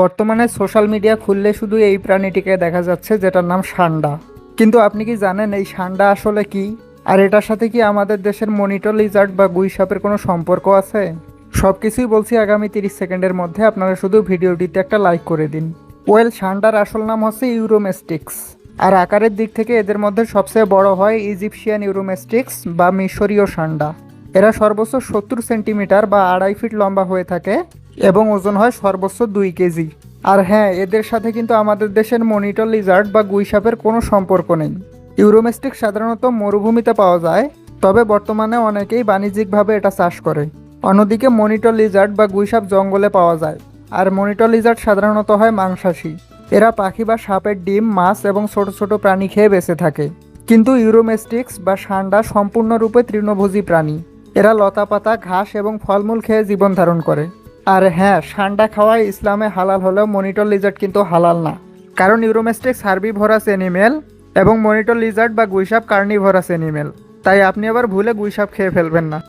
বর্তমানে social media খুললে শুধু এই প্রাণীটিকে দেখা যাচ্ছে, যেটার নাম সান্ডা। কিন্তু আপনি কি জানেন এই সান্ডা আসলে কি? আর এটার সাথে কি আমাদের দেশের মনিটর, লিজার্ড বা গুই সাপের কোনো সম্পর্ক আছে? সব কিছুই বলছি আগামী তিরিশ সেকেন্ডের মধ্যে, আপনারা শুধু ভিডিওটিতে একটা লাইক করে দিন। ওয়েল, সান্ডার আসল নাম হচ্ছে ইউরোমেস্টিক্স। আর আকারের দিক থেকে এদের মধ্যে সবচেয়ে বড় হয় ইজিপশিয়ান ইউরোমেস্টিক্স বা মিশরীয় সান্ডা। এরা সর্বোচ্চ সত্তর সেন্টিমিটার বা আড়াই ফিট লম্বা হয়ে থাকে এবং ওজন হয় সর্বোচ্চ দুই কেজি। আর হ্যাঁ এদের সাথে কিন্তু আমাদের দেশের মনিটর, লিজার্ড বা গুইসাপের কোনো সম্পর্ক নেই। ইউরোমেস্টিক সাধারণত মরুভূমিতে পাওয়া যায়, তবে বর্তমানে অনেকেই বাণিজ্যিকভাবে এটা চাষ করে। অন্যদিকে মনিটর, লিজার্ড বা গুইসাপ জঙ্গলে পাওয়া যায়, আর মনিটর, লিজার্ড সাধারণত হয় মাংসাশী। এরা পাখি বা সাপের ডিম, মাছ এবং ছোট ছোট প্রাণী খেয়ে বেঁচে থাকে। কিন্তু ইউরোমেস্টিক্স বা সান্ডা সম্পূর্ণরূপে তৃণভোজী প্রাণী। এরা লতাপাতা, ঘাস এবং ফলমূল খেয়ে জীবন ধারণ করে। আর হ্যাঁ সান্ডা খাওয়ায় ইসলামে হালাল হলেও মনিটর লিজার্ড কিন্তু হালাল না। কারণ ইউরোমেস্টিক হার্বিভরাস এনিমেল এবং মনিটর লিজার্ড বা গুইসাপ কার্নিভরাস এনিমেল তাই আপনি আবার ভুলে গুইসাপ খেয়ে ফেলবেন না।